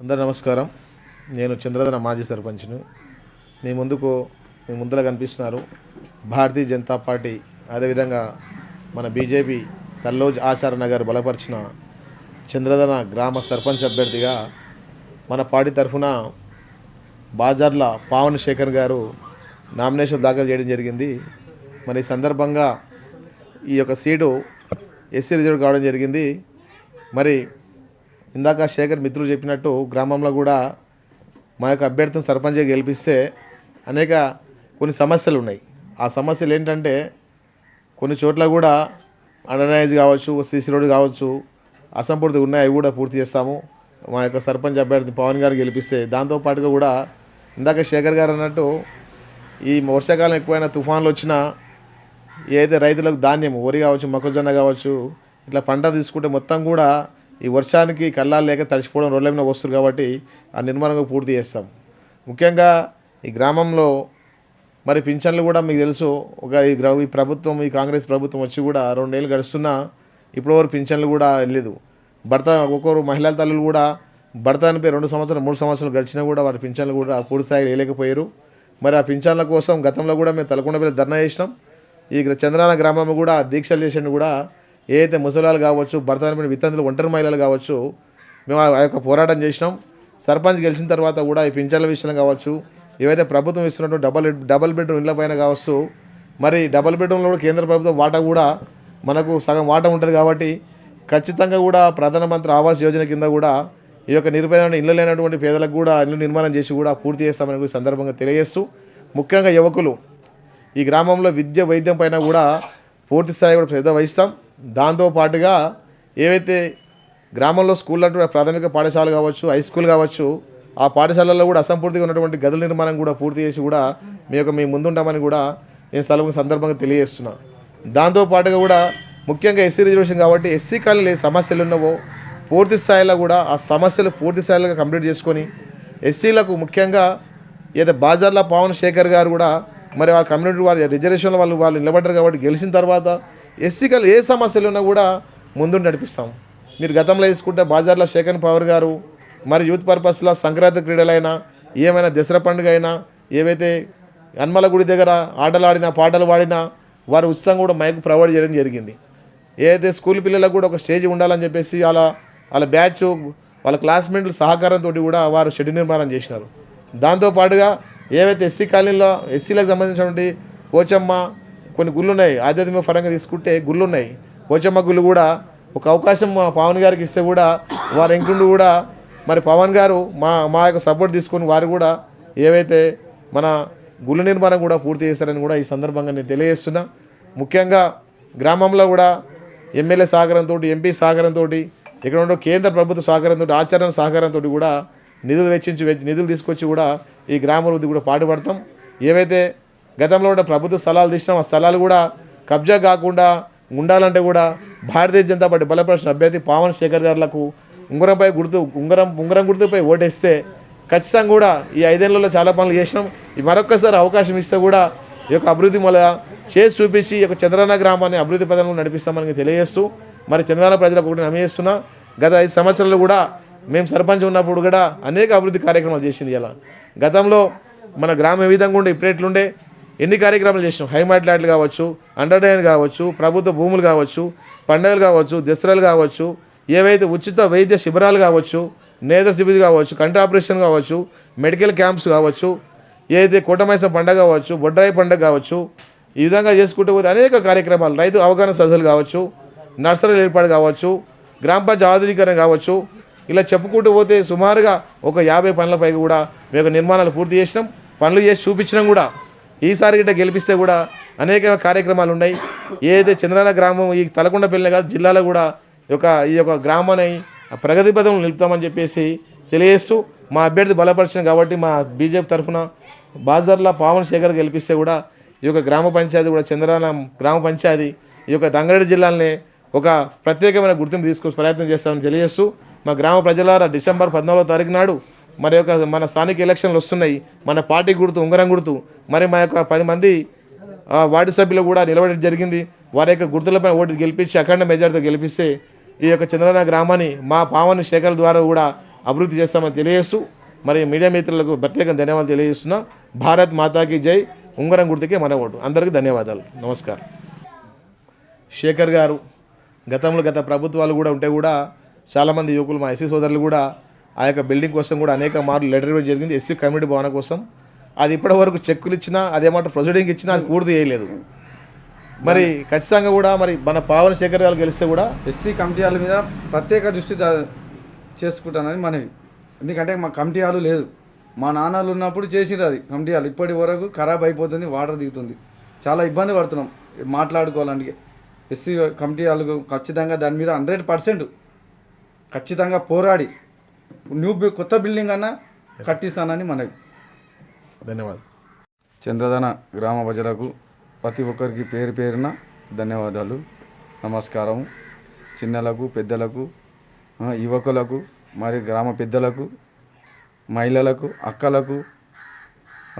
అందరు నమస్కారం. నేను చంద్రధన మాజీ సర్పంచ్ను. మీ ముందుకు మీ ముందర కనిపిస్తున్నారు భారతీయ జనతా పార్టీ. అదేవిధంగా మన బీజేపీ తల్లోజ్ ఆచార నగర్ బలపరిచిన చంద్రధన గ్రామ సర్పంచ్ అభ్యర్థిగా మన పార్టీ తరఫున బాజార్ల పావన్ శేఖర్ గారు నామినేషన్ దాఖలు చేయడం జరిగింది. మరి ఈ సందర్భంగా ఈ యొక్క సీటు ఎస్సీ రిజర్వ్ కావడం జరిగింది. మరి ఇందాక శేఖర్ మిత్రులు చెప్పినట్టు గ్రామంలో కూడా మా యొక్క అభ్యర్థిని సర్పంచ్గా గెలిపిస్తే అనేక కొన్ని సమస్యలు ఉన్నాయి. ఆ సమస్యలు ఏంటంటే కొన్ని చోట్ల కూడా అండర్నైజ్ కావచ్చు సీసీ రోడ్ కావచ్చు అసంపూర్తి ఉన్నాయి అవి కూడా పూర్తి చేస్తాము. మా యొక్క సర్పంచ్ అభ్యర్థి పవన్ గారు గెలిపిస్తే దాంతోపాటుగా కూడా ఇందాక శేఖర్ గారు అన్నట్టు ఈ వర్షాకాలం ఎక్కువైనా తుఫాన్లు వచ్చినా ఏదైతే రైతులకు ధాన్యం వరి కావచ్చు మొక్కజొన్న కావచ్చు ఇట్లా పంట తీసుకుంటే మొత్తం కూడా ఈ వర్షానికి కళ్ళాలు లేక తడిచిపోవడం రోడ్ల మీద వస్తుంది కాబట్టి ఆ నిర్మాణం పూర్తి చేస్తాం. ముఖ్యంగా ఈ గ్రామంలో మరి పింఛన్లు కూడా మీకు తెలుసు ఒక ఈ ఈ ప్రభుత్వం ఈ కాంగ్రెస్ ప్రభుత్వం వచ్చి కూడా రెండేళ్ళు గడుస్తున్నా ఇప్పటివరకు పింఛన్లు కూడా వెళ్ళలేదు. భర్త ఒక్కొక్కరు మహిళా తల్లులు కూడా భర్త అనిపై రెండు సంవత్సరాలు మూడు సంవత్సరాలు గడిచినా కూడా వారి పింఛన్లు కూడా పూర్తి స్థాయిలో వేయలేకపోయారు. మరి ఆ పింఛన్ల కోసం గతంలో కూడా మేము తలకొండ మీద ధర్నా చేసినాం. ఈ చంద్రాన గ్రామం కూడా దీక్షలు చేసిండు కూడా ఏదైతే ముసలాలు కావచ్చు భర్త అనిపిన వితంతులు ఒంటరి మహిళలు కావచ్చు మేము ఆ యొక్క పోరాటం చేసినాం. సర్పంచ్ గెలిచిన తర్వాత కూడా ఈ పింఛన్ల విషయంలో కావచ్చు ఏవైతే ప్రభుత్వం ఇస్తున్నట్టు డబల్ డబల్ బెడ్రూమ్ ఇళ్ళ పైన కావచ్చు మరి డబల్ బెడ్రూమ్లో కూడా కేంద్ర ప్రభుత్వం వాటా కూడా మనకు సగం వాటా ఉంటుంది కాబట్టి ఖచ్చితంగా కూడా ప్రధానమంత్రి ఆవాస్ యోజన కింద కూడా ఈ యొక్క నిరుపేదమైన ఇళ్ళు లేనటువంటి పేదలకు కూడా ఇల్లు నిర్మాణం చేసి కూడా పూర్తి చేస్తామని కూడా సందర్భంగా తెలియజేస్తూ ముఖ్యంగా యువకులు ఈ గ్రామంలో విద్య వైద్యం పైన కూడా పూర్తి స్థాయి కూడా శ్రద్ధ వహిస్తాం. దాంతోపాటుగా ఏవైతే గ్రామంలో స్కూల్ అంటే ప్రాథమిక పాఠశాల కావచ్చు హై స్కూల్ కావచ్చు ఆ పాఠశాలల్లో కూడా అసంపూర్తిగా ఉన్నటువంటి గదుల నిర్మాణం కూడా పూర్తి చేసి కూడా మీ యొక్క మీ ముందుంటామని కూడా నేను స్థలం సందర్భంగా తెలియజేస్తున్నా. దాంతోపాటుగా కూడా ముఖ్యంగా ఎస్సీ రిజర్వేషన్ కాబట్టి ఎస్సీ కాలనీ ఏ సమస్యలు ఉన్నావో పూర్తి స్థాయిలో కూడా ఆ సమస్యలు పూర్తి స్థాయిలో కంప్లీట్ చేసుకొని ఎస్సీలకు ముఖ్యంగా ఏదో బాజార్ల పవన్ శేఖర్ గారు కూడా మరి వాళ్ళ కమ్యూనిటీ వారి రిజర్వేషన్లో వాళ్ళు వాళ్ళు నిలబడ్డారు కాబట్టి గెలిచిన తర్వాత ఎస్సీకలు ఏ సమస్యలు ఉన్నా కూడా ముందు నడిపిస్తాం. మీరు గతంలో తీసుకుంటే బాజార్ల శేఖర్ పవర్ గారు మరి యూత్ పర్పస్లో సంక్రాంతి క్రీడలైనా ఏమైనా దసరా పండుగ అయినా ఏవైతే హన్మల గుడి దగ్గర ఆటలు ఆడినా పాటలు పాడినా వారు ఉచితంగా కూడా మైక్ ప్రొవైడ్ చేయడం జరిగింది. ఏదైతే స్కూల్ పిల్లలకు కూడా ఒక స్టేజ్ ఉండాలని చెప్పేసి వాళ్ళ వాళ్ళ బ్యాచ్ వాళ్ళ క్లాస్మేట్లు సహకారంతో కూడా వారు షెడ్ నిర్మాణం చేసినారు. దాంతోపాటుగా ఏవైతే ఎస్సీ కాలనీలో ఎస్సీలకు సంబంధించినటువంటి కోచమ్మ కొన్ని గుళ్ళు ఉన్నాయి ఆధ్యాత్మిక పరంగా తీసుకుంటే గుళ్ళు ఉన్నాయి పోచమ్మ గుళ్ళు కూడా ఒక అవకాశం మా పవన్ గారికి ఇస్తే కూడా వారు ఇంకుండు కూడా మరి పవన్ గారు మా మా యొక్క సపోర్ట్ తీసుకొని వారు కూడా ఏవైతే మన గుళ్ళ నిర్మాణం కూడా పూర్తి చేస్తారని కూడా ఈ సందర్భంగా నేను తెలియజేస్తున్నా. ముఖ్యంగా గ్రామంలో కూడా ఎమ్మెల్యే సహకారంతో ఎంపీ సహకారంతో ఇక్కడ ఉన్న కేంద్ర ప్రభుత్వ సహకారంతో ఆచరణ సహకారంతో కూడా నిధులు వెచ్చించి నిధులు తీసుకొచ్చి కూడా ఈ గ్రామాభివృద్ధి కూడా పాటుపడతాం. ఏవైతే గతంలో కూడా ప్రభుత్వ స్థలాలు తీసినాం. ఆ స్థలాలు కూడా కబ్జా కాకుండా ఉండాలంటే కూడా భారతీయ జనతా పార్టీ బలపరిచిన అభ్యర్థి పావన్ శేఖర్ గారులకు ఉంగరంపై గుర్తు ఉంగరం ఉంగరం గుర్తుపై ఓటేస్తే ఖచ్చితంగా కూడా ఈ ఐదేళ్ళలో చాలా పనులు చేసినాం. ఈ మరొక్కసారి అవకాశం ఇస్తే కూడా ఈ యొక్క అభివృద్ధి మళ్ళా చేసి చూపించి ఈ యొక్క చంద్రాన గ్రామాన్ని అభివృద్ధి పదంలో నడిపిస్తామని తెలియజేస్తూ మరి చంద్రాన ప్రజలకు ఒకటి నమ్మేస్తున్నా గత ఐదు సంవత్సరాలు కూడా మేము సర్పంచ్ ఉన్నప్పుడు కూడా అనేక అభివృద్ధి కార్యక్రమాలు చేసింది ఇలా. గతంలో మన గ్రామం ఏ విధంగా ఉండే ఇప్పుడు ఎట్లుండే ఎన్ని కార్యక్రమాలు చేసినాం? హైమాట్ ల్యాండ్లు కావచ్చు అండర్టైన్ కావచ్చు ప్రభుత్వ భూములు కావచ్చు పండుగలు కావచ్చు దసరాలు కావచ్చు ఏవైతే ఉచిత వైద్య శిబిరాలు కావచ్చు నేత శిబిరి కావచ్చు కంటి ఆపరేషన్ కావచ్చు మెడికల్ క్యాంప్స్ కావచ్చు ఏదైతే కూటమైసం పండగ కావచ్చు బొడ్రాయి పండగ కావచ్చు ఈ విధంగా చేసుకుంటూ పోతే అనేక కార్యక్రమాలు రైతు అవగాహన సదస్సులు కావచ్చు నర్సరీలు ఏర్పాటు కావచ్చు గ్రామ పంచాయతీ ఆధునీకరణ కావచ్చు ఇలా చెప్పుకుంటూ పోతే సుమారుగా ఒక యాభై పనులపై కూడా మేము నిర్మాణాలు పూర్తి చేసినాం పనులు చేసి చూపించినాం కూడా. ఈసారి గిట్ట గెలిపిస్తే కూడా అనేక కార్యక్రమాలు ఉన్నాయి. ఏదైతే చంద్రాల గ్రామం ఈ తలకొండ పెళ్ళిన కాదు జిల్లాలో కూడా ఈ యొక్క ఈ యొక్క గ్రామాన్ని ప్రగతి పదంలో నిలుపుతామని చెప్పేసి తెలియజేస్తూ మా అభ్యర్థి బలపరిచిన కాబట్టి మా బీజేపీ తరఫున బాజర్ల పావన్ శేఖర్ గెలిపిస్తే కూడా ఈ యొక్క గ్రామ పంచాయతీ కూడా చంద్రాల గ్రామ పంచాయతీ ఈ యొక్క రంగారెడ్డి జిల్లాలనే ఒక ప్రత్యేకమైన గుర్తింపు తీసుకొచ్చే ప్రయత్నం చేస్తామని తెలియజేస్తూ మా గ్రామ ప్రజలారా డిసెంబర్ పద్నాలుగో తారీఖు నాడు మరి యొక్క మన స్థానిక ఎలక్షన్లు వస్తున్నాయి మన పార్టీ గుర్తు ఉంగరం గుర్తు మరి మా యొక్క పది మంది వార్డు సభ్యులు కూడా నిలబడడం జరిగింది. వారి యొక్క గుర్తులపై ఓటు గెలిపించి అఖండ మెజార్టీతో గెలిపిస్తే ఈ యొక్క చంద్రన గ్రామాన్ని మా పావని శేఖర్ ద్వారా కూడా అభివృద్ధి చేస్తామని తెలియజేస్తూ మరి మీడియా మిత్రులకు ప్రత్యేకంగా ధన్యవాదాలు తెలియజేస్తున్నా. భారత్ మాతాకి జై. ఉంగరం గుర్తుకే మన ఓటు. అందరికీ ధన్యవాదాలు. నమస్కారం. శేఖర్ గారు గతంలో గత ప్రభుత్వాలు కూడా ఉంటే కూడా చాలామంది యువకులు మా ఎస్సీ సోదరులు కూడా ఆ యొక్క బిల్డింగ్ కోసం కూడా అనేక మార్లు లెటర్ ఇవ్వడం జరిగింది. ఎస్సీ కమ్యూనిటీ భవన కోసం. అది ఇప్పటి వరకు చెక్కులు ఇచ్చినా అదేమంటారు ప్రొసీడింగ్ ఇచ్చినా అది పూర్తి చేయలేదు. మరి ఖచ్చితంగా కూడా మరి మన పావన శేఖర్ గారు గెలిస్తే కూడా ఎస్సీ కమిటీ వాళ్ళ మీద ప్రత్యేక దృష్టి చేసుకుంటానని మనవి. ఎందుకంటే మా కమిటీ వాళ్ళు లేదు. మా నాన్నలు ఉన్నప్పుడు చేసినారు అది కమిటీ వాళ్ళు. ఇప్పటి వరకు ఖరాబ్ అయిపోతుంది వాటర్ దిగుతుంది. చాలా ఇబ్బంది పడుతున్నాం మాట్లాడుకోవాలంటే. ఎస్సీ కమిటీ వాళ్ళు ఖచ్చితంగా దాని మీద హండ్రెడ్ పర్సెంట్ ఖచ్చితంగా పోరాడి న్యూ కొత్త బిల్డింగ్ అన్నా కట్టిస్తానని మనవి. ధన్యవాదాలు. చంద్రధన గ్రామ ప్రజలకు ప్రతి ఒక్కరికి పేరు పేరున ధన్యవాదాలు. నమస్కారం చిన్నలకు పెద్దలకు యువకులకు మరి గ్రామ పెద్దలకు మహిళలకు అక్కలకు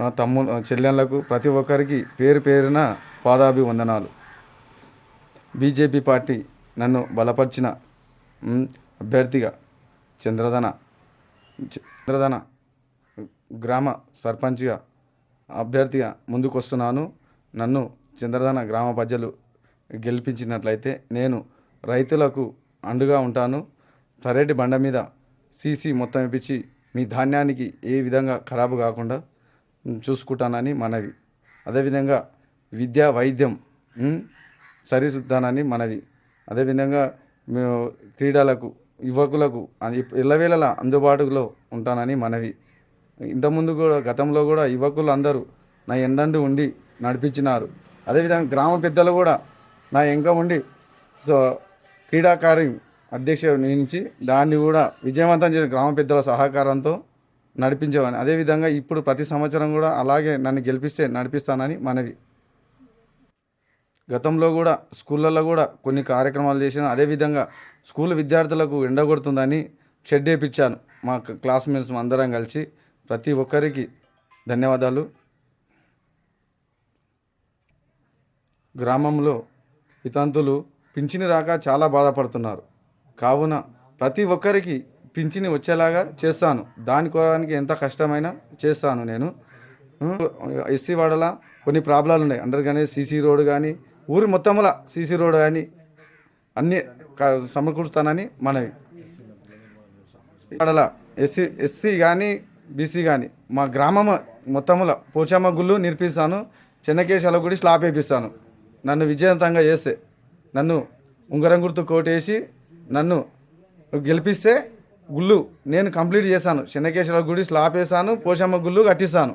తమ్ము చెల్లెళ్ళకు ప్రతి ఒక్కరికి పేరు పేరున పాదాభివందనాలు. బీజేపీ పార్టీ నన్ను బలపరిచిన అభ్యర్థిగా చంద్రధన చంద్రధన గ్రామ సర్పంచ్గా అభ్యర్థిగా ముందుకొస్తున్నాను. నన్ను చంద్రధన గ్రామ ప్రజలు గెలిపించినట్లయితే నేను రైతులకు అండుగా ఉంటాను. సరేటి బండ మీద సీసీ మొత్తం ఇప్పించి మీ ధాన్యానికి ఏ విధంగా ఖరాబు కాకుండా చూసుకుంటానని మనవి. అదేవిధంగా విద్యా వైద్యం ఉమ్, సరిదిద్దానని మనవి. అదేవిధంగా మేము క్రీడలకు యువకులకు అది ఎల్లవేళలా అందుబాటులో ఉంటానని మనవి. ఇంతకుముందు కూడా గతంలో కూడా యువకులు అందరూ నా ఎందండు ఉండి నడిపించినారు. అదేవిధంగా గ్రామ పెద్దలు కూడా నా ఎంక ఉండి సో క్రీడాకారి అధ్యక్ష నుంచి దాన్ని కూడా విజయవంతం చేసిన గ్రామ పెద్దల సహకారంతో నడిపించేవాడిని. అదేవిధంగా ఇప్పుడు ప్రతి సంవత్సరం కూడా అలాగే నన్ను గెలిపిస్తే నడిపిస్తానని మనవి. గతంలో కూడా స్కూళ్ళల్లో కూడా కొన్ని కార్యక్రమాలు చేసిన అదేవిధంగా స్కూల్ విద్యార్థులకు ఎండగొడుతుందని షెడ్ వేయించాను మా క్లాస్మేట్స్ అందరం కలిసి ప్రతి ఒక్కరికి ధన్యవాదాలు. గ్రామంలో వితంతులు పింఛని రాక చాలా బాధపడుతున్నారు. కావున ప్రతి ఒక్కరికి పింఛని వచ్చేలాగా చేస్తాను. దాని కోరానికి ఎంత కష్టమైనా చేస్తాను నేను. ఎస్సీ వాడలా కొన్ని ప్రాబ్లాలు ఉన్నాయి అండర్ కానీ సీసీ రోడ్ కానీ ఊరి మొత్తముల సీసీ రోడ్ కానీ అన్నీ సమకూరుస్తానని మనవి. వాడల ఎస్సీ ఎస్సీ కానీ బీసీ కానీ మా గ్రామం మొత్తముల పోచమ్మ గుళ్ళు నిర్పిస్తాను చెన్నకేశాల గుడి స్లాబ్ వేపిస్తాను. నన్ను విజయవంతంగా చేస్తే నన్ను ఉంగరం గుర్తు కోటేసి నన్ను గెలిపిస్తే గుళ్ళు నేను కంప్లీట్ చేశాను చెన్నకేశ్వర గుడి స్లాబ్ వేసాను పోషమ్మ గుళ్ళు కట్టిస్తాను.